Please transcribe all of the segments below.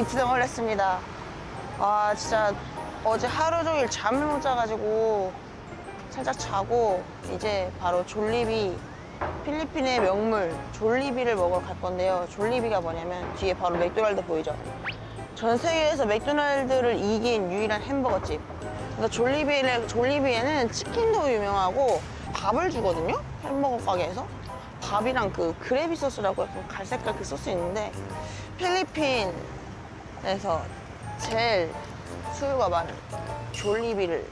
입성을 했습니다. 아 진짜 어제 하루 종일 잠을 못 자가지고 살짝 자고 이제 바로 졸리비 필리핀의 명물 졸리비를 먹으러 갈 건데요. 졸리비가 뭐냐면 뒤에 바로 맥도날드 보이죠? 전 세계에서 맥도날드를 이긴 유일한 햄버거집. 그래서 졸리비에, 졸리비에는 치킨도 유명하고 밥을 주거든요? 햄버거 가게에서. 밥이랑 그 그레비 소스라고 약간 갈색깔 그 소스 있는데 필리핀 에서 제일 수요가 많은 졸리비를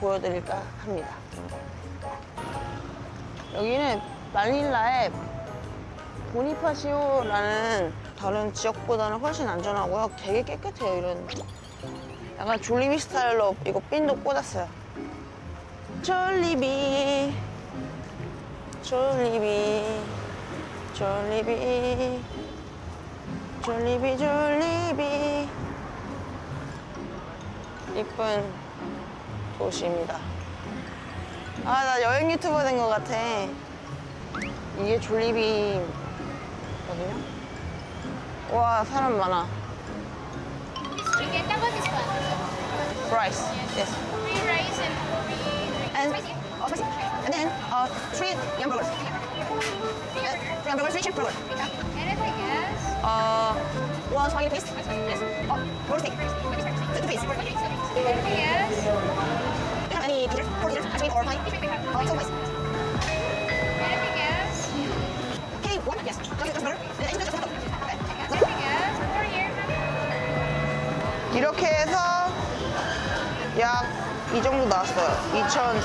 보여드릴까 합니다. 여기는 마닐라의 보니파시오라는 다른 지역보다는 훨씬 안전하고요. 되게 깨끗해요, 이런. 약간 졸리비 스타일로 이거 핀도 꽂았어요. 졸리비, 졸리비, 졸리비, 졸리비, 졸리비. 이쁜 도시입니다. 아, 나 여행 유튜버 된 것 같아. 이게 졸리비거든요. 와, 사람 많아. Chicken, how about this one? Rice. Yes. Three rice and three And, spicy. oh, spicy. And then, uh, three yum Uh? Uh. Oh, ice cream or pie? Oh, so nice. Anything else? Okay, one. Yes. Just, just burger. And then, just, just, just, okay. Anything else? Over here. 이렇게 해서 약 이 정도 나왔어요. 2,000,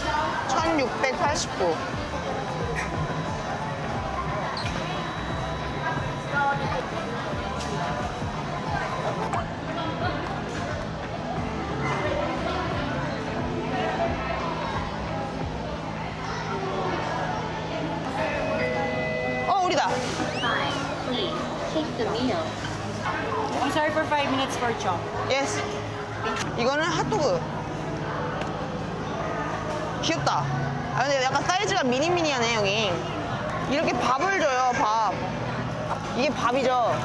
take the meal. I'm sorry for five minutes for chop. 예스. 이거는 핫도그. 귀엽다. 아 근데 약간 사이즈가 미니미니하네 여기. 이렇게 밥을 줘요 밥. 이게 밥이죠.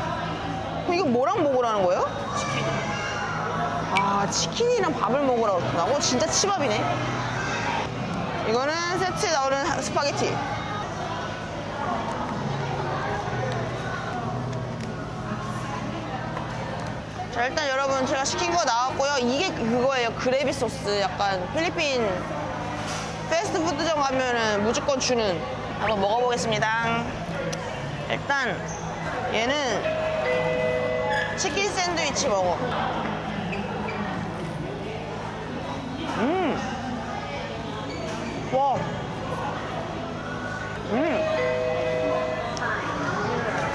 그럼 이거 뭐랑 먹으라는 거예요? 치킨. 아 치킨이랑 밥을 먹으라고 그러고 진짜 치밥이네. 이거는 세트에 나오는 스파게티. 자 일단 여러분 제가 시킨 거 나왔고요. 이게 그거예요. 그레비 소스. 약간 필리핀 패스트푸드점 가면은 무조건 주는. 한번 먹어보겠습니다. 일단 얘는 치킨 샌드위치 먹어. 음와. 음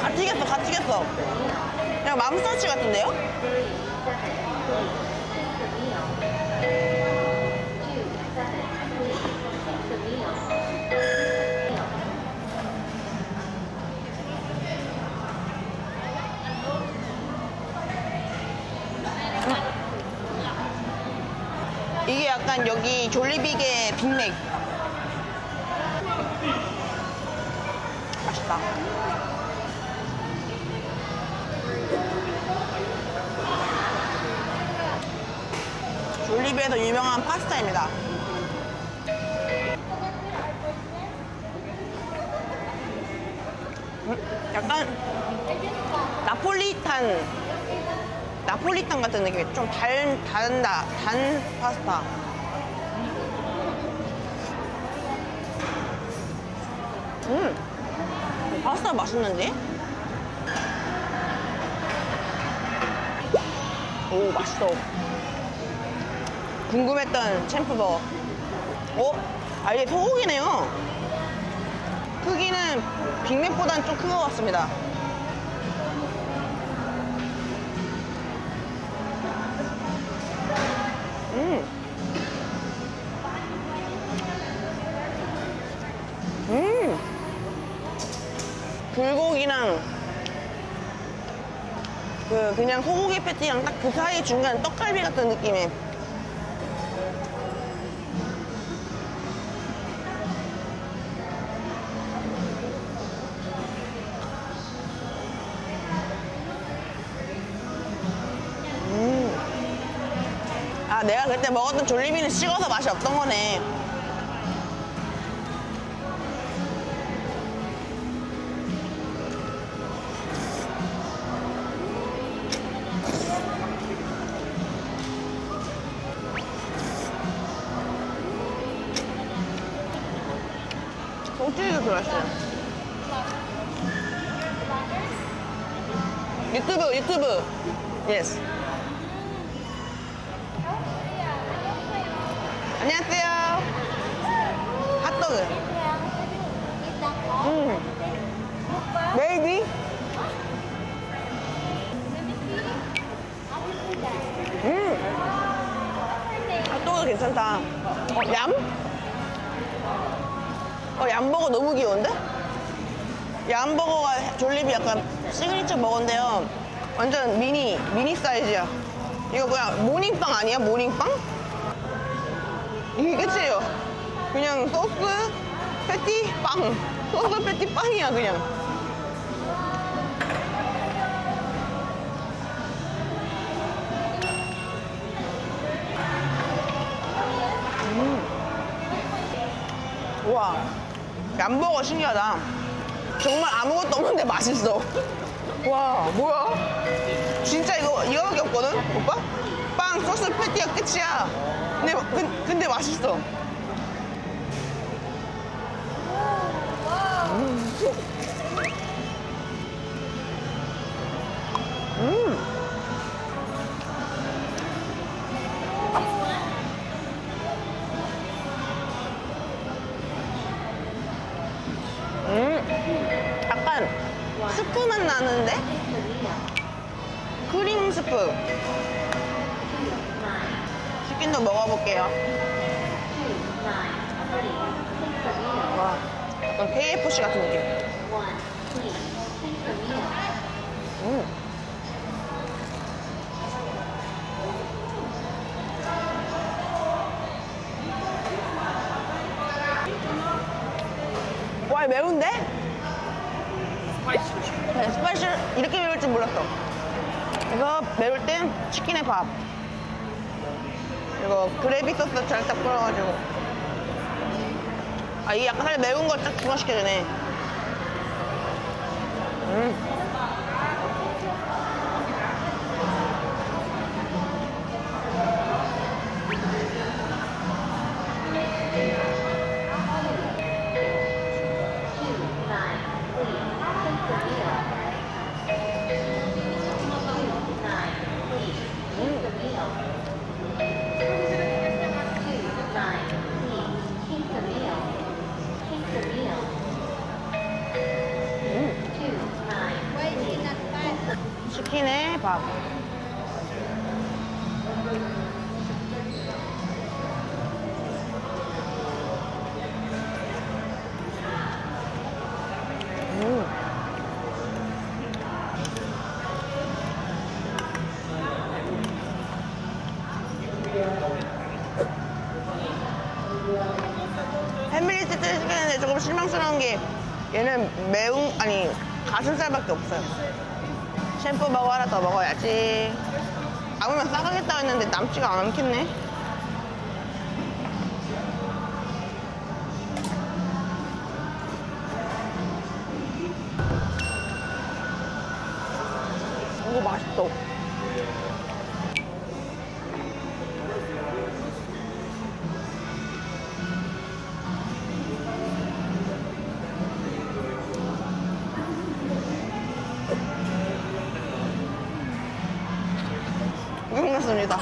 다 튀겼어 다 튀겼어 그냥 맘스터치 같은데요? 이게 약간 여기 졸리비게 빅맥 맛있다 졸리비에서 유명한 파스타입니다. 음, 약간 나폴리탄 나폴리탄 같은 느낌이 좀 달, 단다 단 파스타. 음 파스타 맛있는데? 오 맛있어 궁금했던 챔프버거 어? 아 이게 소고기네요 크기는 빅맥보다는 좀큰 것 같습니다 음. 음. 불고기랑 그 그냥 소고기 패티랑 딱 그 사이 중간 떡갈비 같은 느낌의 내가 그때 먹었던 졸리비는 식어서 맛이 없던 거네. 소치도 들어있어요. 유튜브, 유튜브. 예스. 안 메이비? 음. 핫도그 괜찮다. 어, 얌? 어, 얌버거 너무 귀여운데? 얌버거가 졸리비 약간 시그니처 버거인데요. 완전 미니, 미니 사이즈야. 이거 그냥 모닝빵 아니야? 모닝빵? 이게 끝이에요. 그냥 소스, 패티, 빵. 소스, 패티, 빵이야, 그냥. 와. 얌버거 신기하다. 정말 아무것도 없는데 맛있어. 와, 뭐야? 진짜 이거, 이거밖에 없거든? 오빠? 빵, 소스, 패티가 끝이야. 근데, 근, 근데 맛있어. 치킨도 먹어볼게요. 와, 약간 KFC 같은 느낌. 음. 와, 매운데? 네, 스파이시 이렇게 매울 줄 몰랐어. 이거 매울 땐 치킨에 밥. 이거 그레이비 소스 살짝 뿌려가지고. 아, 이게 약간 살짝 매운 거딱 중화시켜주네. 음. 실망스러운 게 얘는 매운 아니 가슴살밖에 없어요. 샴푸 버거 하나 더 먹어야지. 남으면 싸가겠다 했는데 남지가 않겠네. 이거 맛있어. 생겼습니다.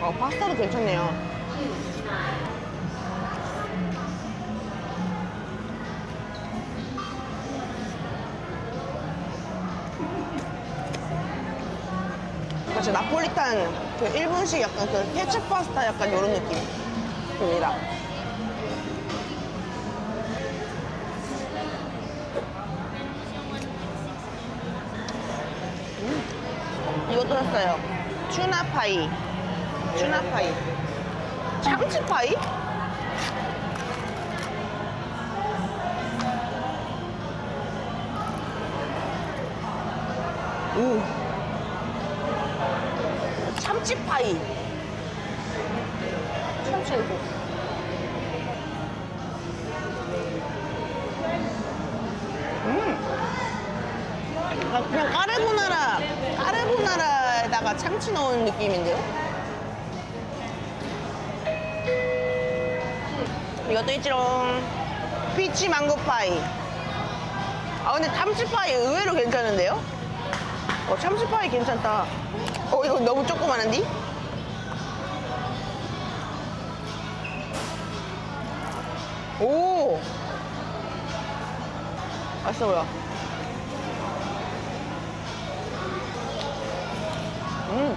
어, 파스타도 괜찮네요. 그렇죠. 나폴리탄 그 일본식 약간 그 케첩 파스타 약간 이런 느낌입니다. 이것도 샀어요. 추나 파이. 추나 파이. 참치 파이? 오. 참치 파이. 참치 이거. 아, 그냥 까르보나라, 까르보나라에다가 참치 넣은 느낌인데요? 이것도 있지롱. 피치 망고 파이. 아, 근데 참치 파이 의외로 괜찮은데요? 어, 참치 파이 괜찮다. 어, 이거 너무 조그만한디? 오! 맛있어 보여. 음.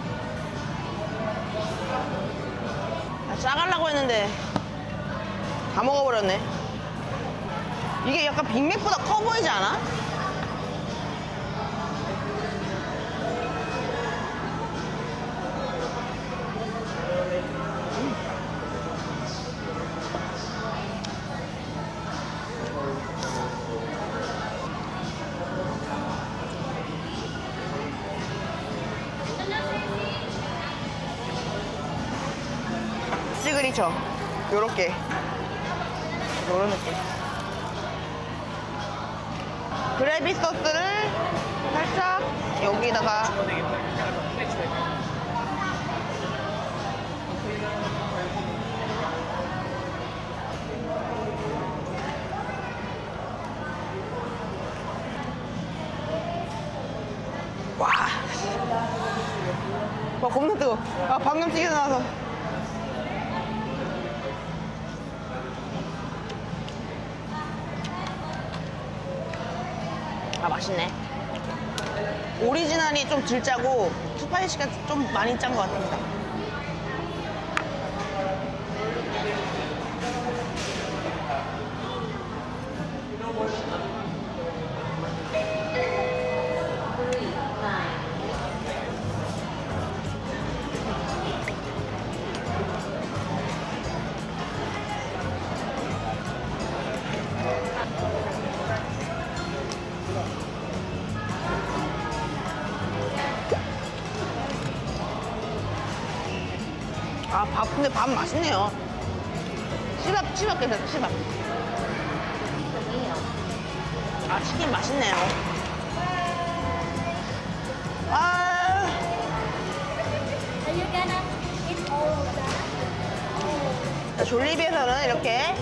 아, 싸가려고 했는데 다 먹어버렸네. 이게 약간 빅맥보다 커 보이지 않아? 시그니처 요렇게 요런 느낌 그래비 소스를 살짝 여기다가 와. 와, 겁나 뜨거. 아, 방금 튀겨 나와서. 아 맛있네. 오리지널이 좀 덜 짜고 스파이시가 좀 많이 짠 것 같습니다 밥 근데 밥 맛있네요 시밥 시밥 괜찮다 시밥 아 치킨 맛있네요 아 that? 졸리비에서는 이렇게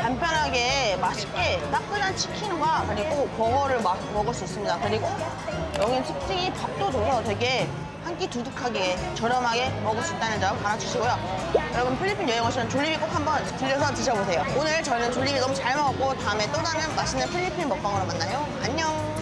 간편하게 맛있게 따끈한 치킨과 그리고 버거를 마- 먹을 수 있습니다. 그리고 여기는 특징이 밥도 줘서 되게 한 끼 두둑하게 저렴하게 먹을 수 있다는 점 알아주시고요. 여러분 필리핀 여행 오시면 졸리비 꼭 한번 들려서 드셔보세요. 오늘 저는 졸리비 너무 잘 먹었고 다음에 또 다른 맛있는 필리핀 먹방으로 만나요. 안녕.